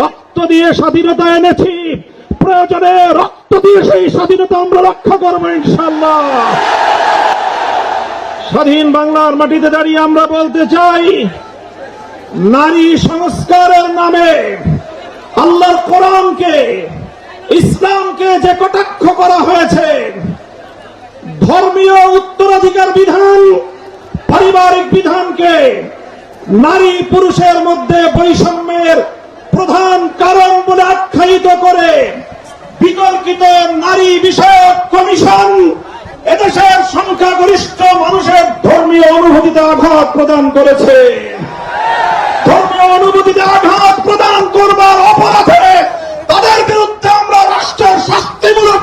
রক্ত দিয়ে স্বাধীনতা এনেছি। প্রয়োজনে রক্ত দিয়ে সেই স্বাধীনতা আমরা রক্ষা করব ইনশাল্লাহ স্বাধীন বাংলার মাটিতে দাঁড়িয়ে আমরা বলতে চাই, নারী সংস্কারের নামে আল্লাহর কোরআনকে, ইসলামকে যে কটাক্ষ করা হয়েছে, ধর্মীয় উত্তরাধিকার বিধান, পারিবারিক বিধানকে নারী পুরুষের মধ্যে বৈষম্যের প্রধান কারণ বলে আখ্যায়িত করে বিতর্কিত নারী বিষয়ক কমিশন, এদেশের সংখ্যাগরিষ্ঠ মানুষের ধর্মীয় অনুভূতিতে আঘাত প্রদান করেছে। ধর্মীয় অনুভূতিতে আঘাত প্রদান করবার অপরাধে তাদের বিরুদ্ধে আমরা রাষ্ট্রের শাস্তিমূলক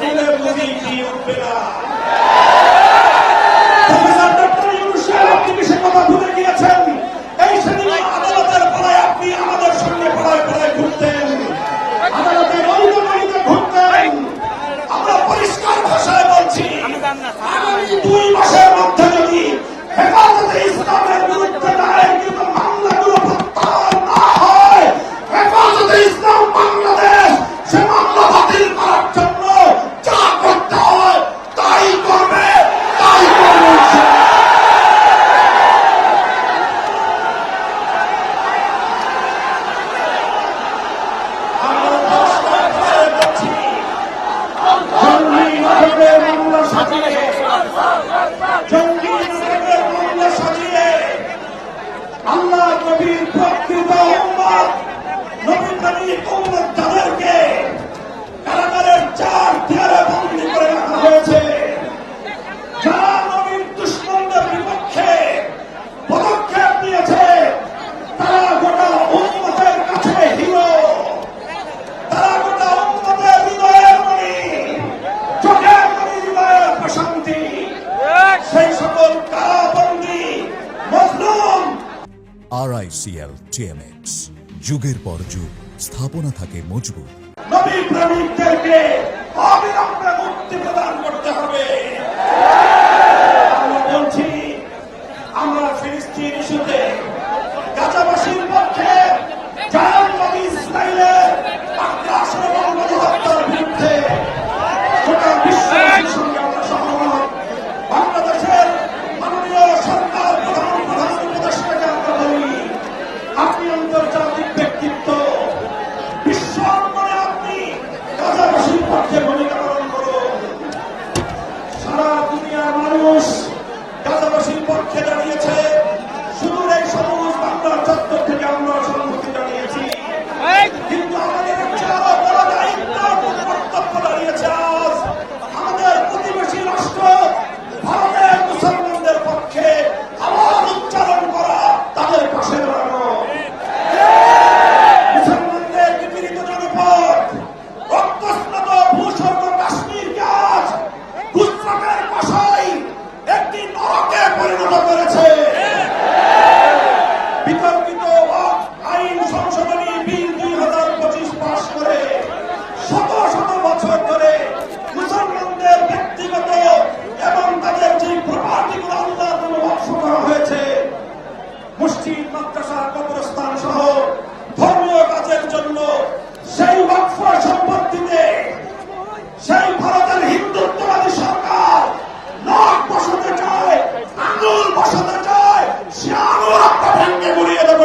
رسول المبين في ربنا Happy birthday! আর আই সি এল টিএমএক্স যুগের পর যুগ স্থাপনা থাকে মজবুত। নবী মসজিদ মাদ্রাসা, কবরস্থান সহ ধর্মীয় কাজের জন্য সেই ওয়াকফ সম্পত্তিতে সেই ভারতের হিন্দুত্ববাদী সরকার নখ বসাতে চায়, আঙুল বসাতে চায় সে আঙুল ভেঙে গুড়িয়ে দেবো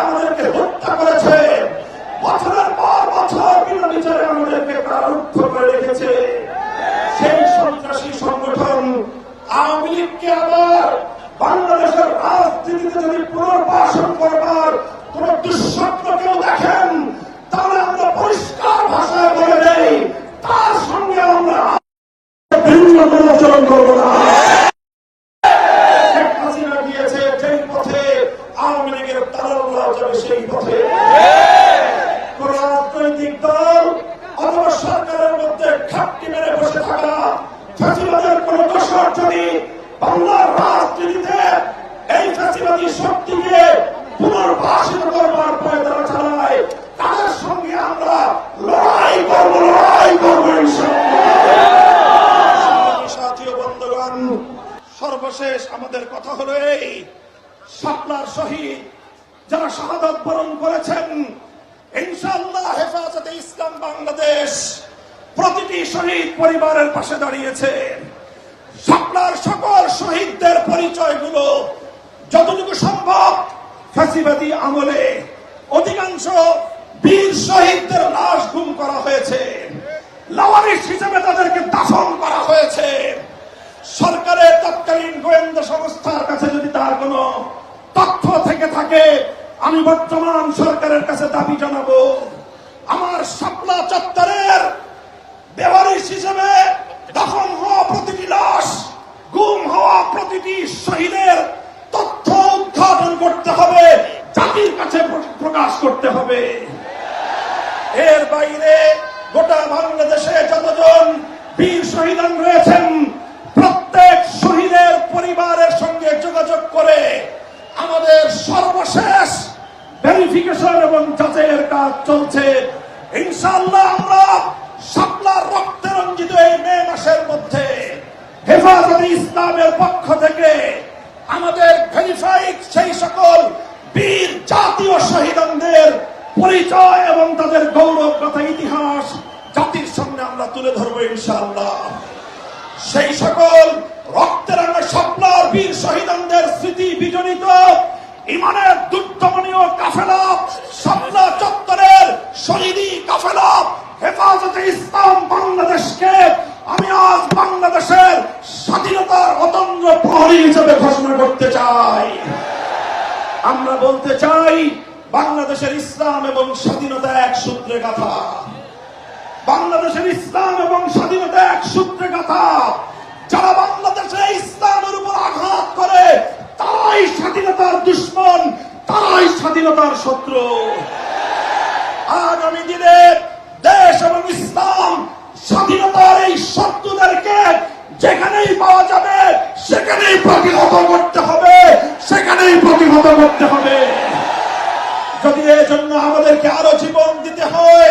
আমাদেরকে হত্যা করেছে। বছরের পর বছর বিনা বিচারে আমাদেরকে প্রারুদ্ধ করে রেখেছে। সেই সন্ত্রাসী সংগঠন আওয়ামী লীগকে আবার কোনো আচরণ করব না। সাপলার শহীদ, যারা শাহাদত বরণ করেছেন ইনশাল্লাহ হেফাজতে ইসলাম বাংলাদেশ প্রতিটি শহীদ পরিবারের পাশে দাঁড়িয়েছে। সাপলার সকল শহীদদের পরিচয়গুলো যতটুকু সম্ভব ফাঁসিবাদী আমলে, অধিকাংশ বীর শহীদদের লাশ গুম করা হয়েছে। লাওয়ারিস হিসেবে তাদেরকে থাকে আমি বর্তমান সরকারের কাছে দাবি জানাব। আমার সাপলা চত্বরের ব্যবহারিক হিসেবে দখল হওয়া প্রতিটি লাশ, গুম হওয়া প্রতিটি শহীদের তথ্য উদ্ঘাটন করতে হবে, জাতির কাছে প্রকাশ করতে হবে। এর বাইরে গোটা বাংলাদেশে যতজন বীর শহীদ রয়েছেন, প্রত্যেক শহীদের পরিবারের সঙ্গে যোগাযোগ করে আমাদের সর্বশেষ ভেরিফিকেশন এবং যাচাইয়ের কাজ চলছে। ইনশাল্লাহ আমরা শাপলার রক্তে রঞ্জিত এই মে মাসের মধ্যে হেফাজতে ইসলামের পক্ষ থেকে আমাদের ভেরিফাইড সেই সকল বীর জাতীয় শহীদদের পরিচয় এবং তাদের গৌরব কথা ইতিহাস জাতির সামনে আমরা তুলে ধরবো ইনশাআল্লাহ। সেই সকল রক্তেরাঙ্গা স্বপ্নার বীর শহীদদের স্মৃতি বিজড়িত, ইমানের দুর্দমনীয় কাফেলা, স্বপ্না চত্বরের শহীদি কাফেলা, হেফাজতে ইসলাম বাংলাদেশকে আমি আজ বাংলাদেশের স্বাধীনতার অতন্ত্র প্রহরী হিসেবে ঘোষণা করতে চাই। আমরা বলতে চাই, বাংলাদেশের ইসলাম এবং স্বাধীনতা এক সূত্রে কথা বাংলাদেশের ইসলাম এবং স্বাধীনতা এক সূত্রে কথা যারা বাংলাদেশে ইসলামের উপর আঘাত করে, তারাই স্বাধীনতার দুশ্মন, তারাই স্বাধীনতার শত্রু। আগামী দিনে দেশ এবং ইসলাম স্বাধীনতার এই শত্রুদেরকে যেখানেই পাওয়া যাবে, সেখানেই প্রতিহত করতে হবে, সেখানেই প্রতিহত করতে হবে। যদি এজন্য আমাদেরকে আরও জীবন দিতে হয়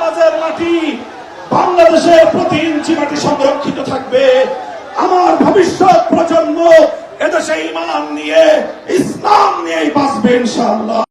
নামাজের মাটি বাংলাদেশের প্রতি ইঞ্চি মাটি সংরক্ষিত থাকবে। আমার ভবিষ্যৎ প্রজন্ম এদেশে ইমান নিয়ে, ইসলাম নিয়েই বাঁচবে ইনশাআল্লাহ।